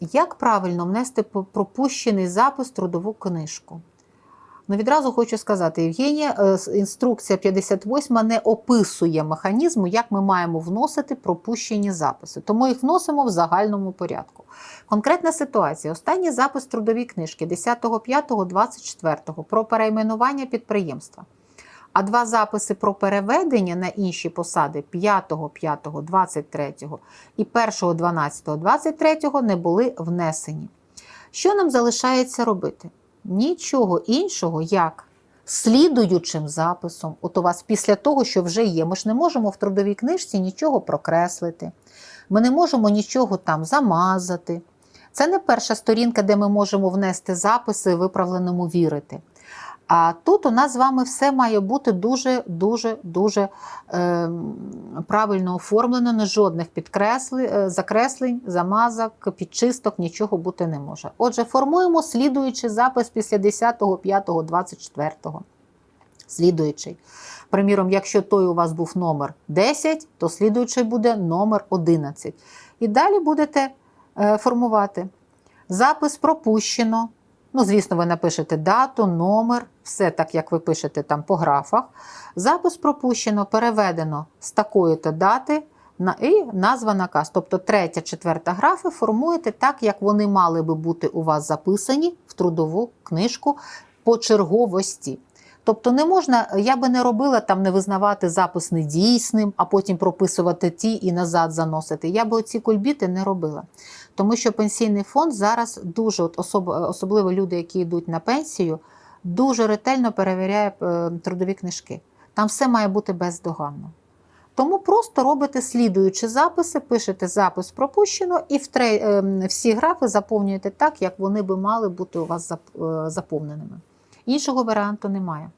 Як правильно внести пропущений запис в трудову книжку? Ну, відразу хочу сказати, Євгенія, е, інструкція 58 не описує механізму, як ми маємо вносити пропущені записи. Тому їх вносимо в загальному порядку. Конкретна ситуація. Останній запис трудовій книжки 10.05.24 про перейменування підприємства. А два записи про переведення на інші посади 5.5.23 і 1.12.23 не були внесені. Що нам залишається робити? Нічого іншого, як слідуючим записом. От у вас після того, що вже є, ми ж не можемо в трудовій книжці нічого прокреслити. Ми не можемо нічого там замазати. Це не перша сторінка, де ми можемо внести записи, виправленому вірити. А тут у нас з вами все має бути дуже, дуже, дуже е, правильно оформлено, не жодних підкреслень, закреслень, замазок, підчисток, нічого бути не може. Отже, формуємо слідуючий запис після 10.05.24. Слідуючий. Приміром, якщо той у вас був номер 10, то слідуючий буде номер 11. І далі будете е, формувати. Запис пропущено. Ну, звісно, ви напишете дату, номер, все так, як ви пишете там по графах. Запис пропущено, переведено з такої-то дати на і назва наказ. Тобто третя, четверта графи формуєте так, як вони мали би бути у вас записані в трудову книжку по черговості. Тобто не можна, я би не робила там не визнавати запис недійсним, а потім прописувати ті і назад заносити. Я би оці кульбіти не робила. Тому що пенсійний фонд зараз дуже, от особ, особливо люди, які йдуть на пенсію, дуже ретельно перевіряє е, трудові книжки. Там все має бути бездоганно. Тому просто робите слідуючі записи, пишете запис пропущено, і е, всі графи заповнюєте так, як вони би мали бути у вас е, заповненими. Іншого варіанту немає.